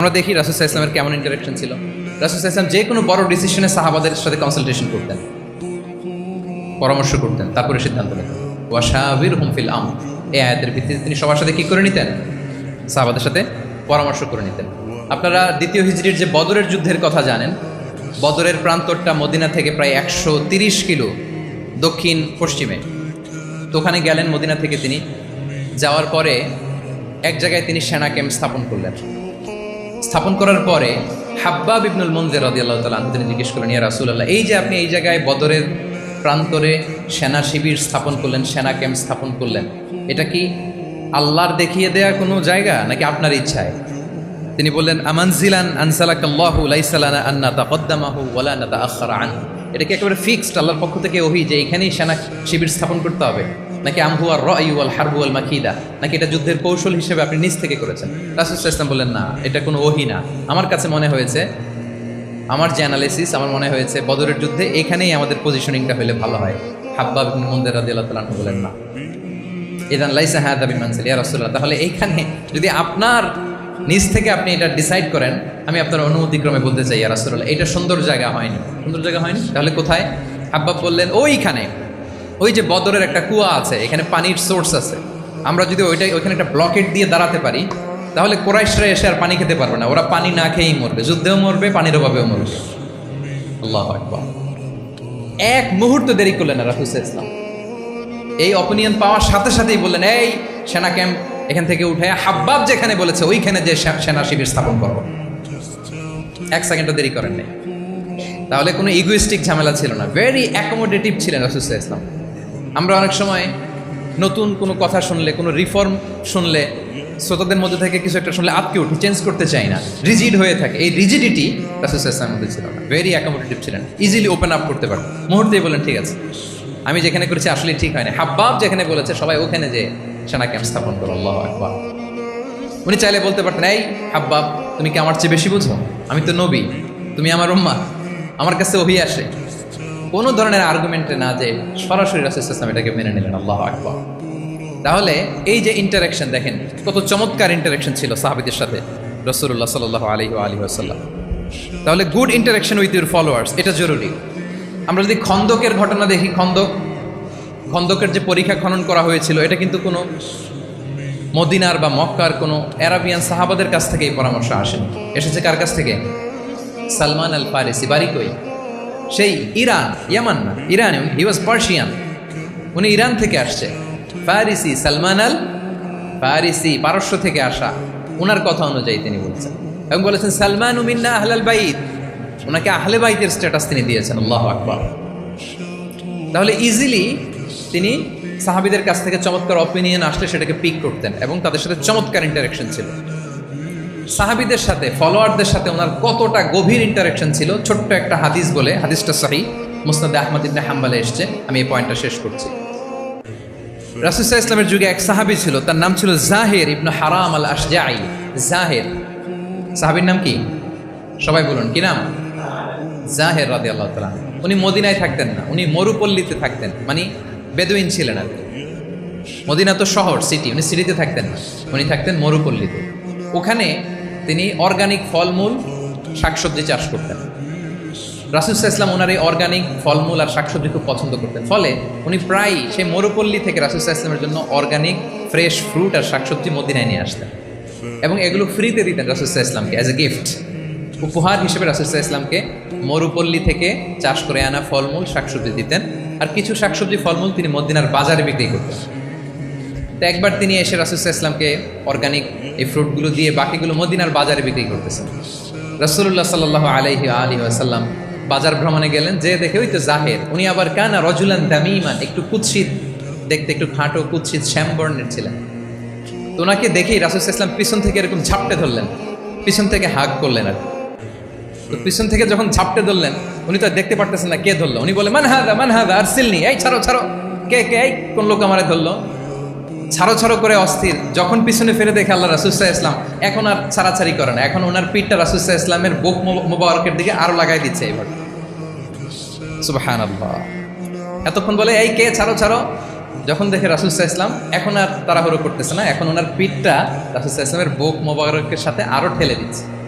আমরা দেখি রাসুসাহ ইসলামের কেমন ইন্টারাকশন ছিল। রাসুসাহ ইসলাম যে কোনো বড় ডিসিশনে সাহাবাদের সাথে কনসালটেশন করতেন, পরামর্শ করতেন, তারপরে সিদ্ধান্ত নিতেন। ওয়াশাবির হুমফিল আম এই আয়াতের ভিত্তিতে তিনি সবার সাথে কি করে নিতেন? সাহাবাদের সাথে পরামর্শ করে নিতেন। আপনারা দ্বিতীয় হিজড়ির যে বদরের যুদ্ধের কথা জানেন, বদরের প্রান্তরটা মদিনা থেকে প্রায় একশো তিরিশ কিলো দক্ষিণ পশ্চিমে। তো ওখানে গেলেন, মদিনা থেকে তিনি যাওয়ার পরে এক জায়গায় তিনি সেনা ক্যাম্প স্থাপন করলেন। স্থাপন করার পরে হাব্বাব ইবনুল মঞ্জের রদি আল্লাহ তালা তিনি জিজ্ঞেস করলেন, ইয়া রাসুল্লাহ এই যে আপনি এই জায়গায় বদরের প্রান্তরে সেনা শিবির স্থাপন করলেন, সেনা ক্যাম্প স্থাপন করলেন, এটা কি আল্লাহর দেখিয়ে দেয়া কোনো জায়গা নাকি আপনার ইচ্ছায়? তিনি বললেন, আমানজিলান আনসালাকাল্লাহু লাইসালানা আন্না তাকদ্দামাহু ওয়ালা না তাআখারা আন এটা কি একেবারে ফিক্সড আল্লাহর পক্ষ থেকে ওহি যে এখানেই সেনা শিবির স্থাপন করতে হবে? নাকি আমহু আর রায়ু ওয়াল মাকিদা? নাকি এটা যুদ্ধের কৌশল হিসেবে আপনি নিজ থেকে করেছেন? রাসূল আলাইহি বললেন, না, এটা কোনো ওহি না। আমার কাছে মনে হয়েছে, আমার যে অ্যানালিসিস আমার মনে হয়েছে বদরের যুদ্ধে এখানেই আমাদের পজিশনিংটা হলে ভালো হয়। হাব্বা মুনজির রাদিয়াল্লাহু তাআলা বলেন, না। ইদান লাইসা হাদা বিমানসিল ইয়া রাসূলুল্লাহ, তাহলে এইখানে যদি আপনার নিজ থেকে আপনি এটা ডিসাইড করেন, আমি আপনার অনুমতিক্রমে বলতে চাই, ইয়া রাসূলুল্লাহ, এটা সুন্দর জায়গা হয়নি। সুন্দর জায়গা হয়নি? তাহলে কোথায়? হাব্বাব বললেন, ওইখানে। ওই যে বদরের একটা কুয়া আছে, এখানে পানির সোর্স আছে। আমরা যদি ওইটাই ওইখানে একটা ব্লকেট দিয়ে দাঁড়াতে পারি, তাহলে কোরাইশরা এসে আর পানি খেতে পারবে না। ওরা পানি না খেয়েই মরবে। যুদ্ধেও মরবে, পানির অভাবেও মরবে। আল্লাহ এক মুহূর্ত দেরি করলেন না রাহুল ইসলাম এই অপিনিয়ন পাওয়ার সাথে সাথেই বললেন, এই সেনা ক্যাম্প এখান থেকে উঠে, হাব্বাব যেখানে বলেছে, ওইখানে যে সেনা শিবির স্থাপন করব। এক সেকেন্ডও দেরি করেন নাই তাহলে কোনো ইগোইস্টিক ঝামেলা ছিল না। ভেরি অ্যাকোমোডেটিভ ছিলেন রাসুসাহ ইসলাম আমরা অনেক সময় নতুন কোনো কথা শুনলে, কোনো রিফর্ম শুনলে, শ্রোতাদের মধ্যে থেকে কিছু একটা শুনলে আপকে উঠি চেঞ্জ করতে চাই না। রিজিড হয়ে থাকে। এই রিজিডিটি রাসুসাহ মধ্যে ছিল না। ভেরি অ্যাকোমোডেটিভ ছিলেন। ইজিলি ওপেন আপ করতে পারেন মুহূর্তেই বলেন ঠিক আছে। আমি যেখানে করেছি আসলে ঠিক হয় না হাব্বাব যেখানে বলেছে, সবাই ওখানে যে সেনা ক্যাম্প স্থাপন করো আল্লাহ একবার উনি চাইলে বলতে পারতেন, এই হাব্বাব, তুমি কি আমার চেয়ে বেশি বুঝো? আমি তো নবী। তুমি আমার উম্মা আমার কাছে ওহি আসে। কোনো ধরনের আর্গুমেন্টে না যে সরাসরি রাসুল ইসলাম এটাকে মেনে নিলেন, আল্লাহ আকবর। তাহলে এই যে ইন্টারাকশন দেখেন, কত চমৎকার ইন্টারাকশন ছিল সাহাবিদের সাথে রসুল্লাহ সাল্লাহ আলী আলী আসাল্লাম তাহলে good interaction with your followers এটা জরুরি। আমরা যদি খন্দকের ঘটনা দেখি, খন্দক, খন্দকের যে পরীক্ষা খনন করা হয়েছিল, এটা কিন্তু কোনো মদিনার বা মক্কার কোনো অ্যারাবিয়ান সাহাবাদের কাছ থেকে এই পরামর্শ আসেনি। এসেছে কার কাছ থেকে? সালমান আল ফারিসি বাড়ি কই? সেই ইরান, ইয়ামান না ইরান হি ওয়াজ পার্সিয়ান উনি ইরান থেকে আসছে। ফারিসি সালমান আল ফারিসি পারস্য থেকে আসা। ওনার কথা অনুযায়ী তিনি বলছেন। এবং বলেছেন, সালমান উমিন্না আহলাল বাইত। ওনাকে আহলে বাইদের স্ট্যাটাস তিনি দিয়েছেন, আল্লাহ আকবার। তাহলে ইজিলি তিনি সাহাবিদের কাছ থেকে চমৎকার অপিনিয়ন আসলে সেটাকে পিক করতেন এবং তাদের সাথে চমৎকার ইন্টারাকশন ছিল। সাহাবিদের সাথে ফলোয়ারদের সাথে ওনার কতটা গভীর ইন্টারাকশন ছিল, ছোট্ট একটা হাদিস বলে, হাদিসটা সাহি, মুসনাদে আহমদ ইবনে হাম্বালে এসছে, আমি এই পয়েন্টটা শেষ করছি। রাসুসাহ ইসলামের যুগে এক সাহাবি ছিল, তার নাম ছিল জাহের ইবনু হারাম আল আশজাই জাহের। সাহাবির নাম কি? সবাই বলুন, কি নাম? জাহের রাদি আল্লাহ তালা উনি মদিনায় থাকতেন না, উনি মরুপল্লীতে থাকতেন মানে বেদুইন ছিলেন আর মদিনা তো শহর সিটি উনি সিটিতে থাকতেন না, উনি থাকতেন মরুপল্লীতে। ওখানে তিনি অর্গানিক ফলমূল শাকসবজি চাষ করতেন। রাসুসাহ ইসলাম ওনার এই অর্গানিক ফলমূল আর শাকসবজি খুব পছন্দ করতেন। ফলে উনি প্রায় সেই মরুপল্লী থেকে রাসুসাহ ইসলামের জন্য অর্গানিক ফ্রেশ ফ্রুট আর শাকসবজি মদিনায় নিয়ে আসতেন। এবং এগুলো ফ্রিতে দিতেন রাসুসাহ ইসলামকে অ্যাজ এ গিফট উপহার হিসেবে রাসুসাহ ইসলামকে মরুপল্লী থেকে চাষ করে আনা ফলমূল শাকসবজি দিতেন। আর কিছু শাকসবজি ফলমূল তিনি মদিনার বাজারে বিক্রি করতেন। তো একবার তিনি এসে রাসুসাহ ইসলামকে অর্গানিক এই ফ্রুটগুলো দিয়ে বাকিগুলো মদিনার বাজারে বিক্রি করতেছেন। রসুল্লাহ সাল্লাহ আলহি আলী আসাল্লাম বাজার ভ্রমণে গেলেন, যে দেখে ওই তো জাহের, উনি আবার কানা রজুলান দামিমান, একটু কুৎসিত, দেখতে একটু খাটো, কুৎসিত শ্যামবর্ণের ছিলেন। তো ওনাকে দেখেই রাসুল ইসলাম পিছন থেকে এরকম ঝাপটে ধরলেন, পিছন থেকে হাগ করলেন আর তো পিছন থেকে যখন ঝাপটে ধরলেন, উনি তো দেখতে পারতেছেন না কে ধরলো। উনি বলে মান হাদা মান হাদা আর সিলনি এই ছাড়ো ছাড়ো, কে কে, এই কোন লোক আমারে ধরলো? ছাড়ো ছাড়ো করে অস্থির। যখন পিছনে ফিরে দেখে আল্লাহ রাসুসাহ ইসলাম এখন আর ছাড়াছাড়ি করে না। এখন ওনার পিঠটা রাসুসাহ ইসলামের বুক মোব- মোবারকের দিকে আরও লাগাই দিচ্ছে এবার। এতক্ষণ বলে, এই কে? ছাড়ো ছাড়ো। যখন দেখে রাসুসাহ ইসলাম এখন আর তাড়াহুড়ো করতেছে না। এখন ওনার পিঠটা রাসুসাহ ইসলামের বুক মোবারকের সাথে আরও ঠেলে দিচ্ছে।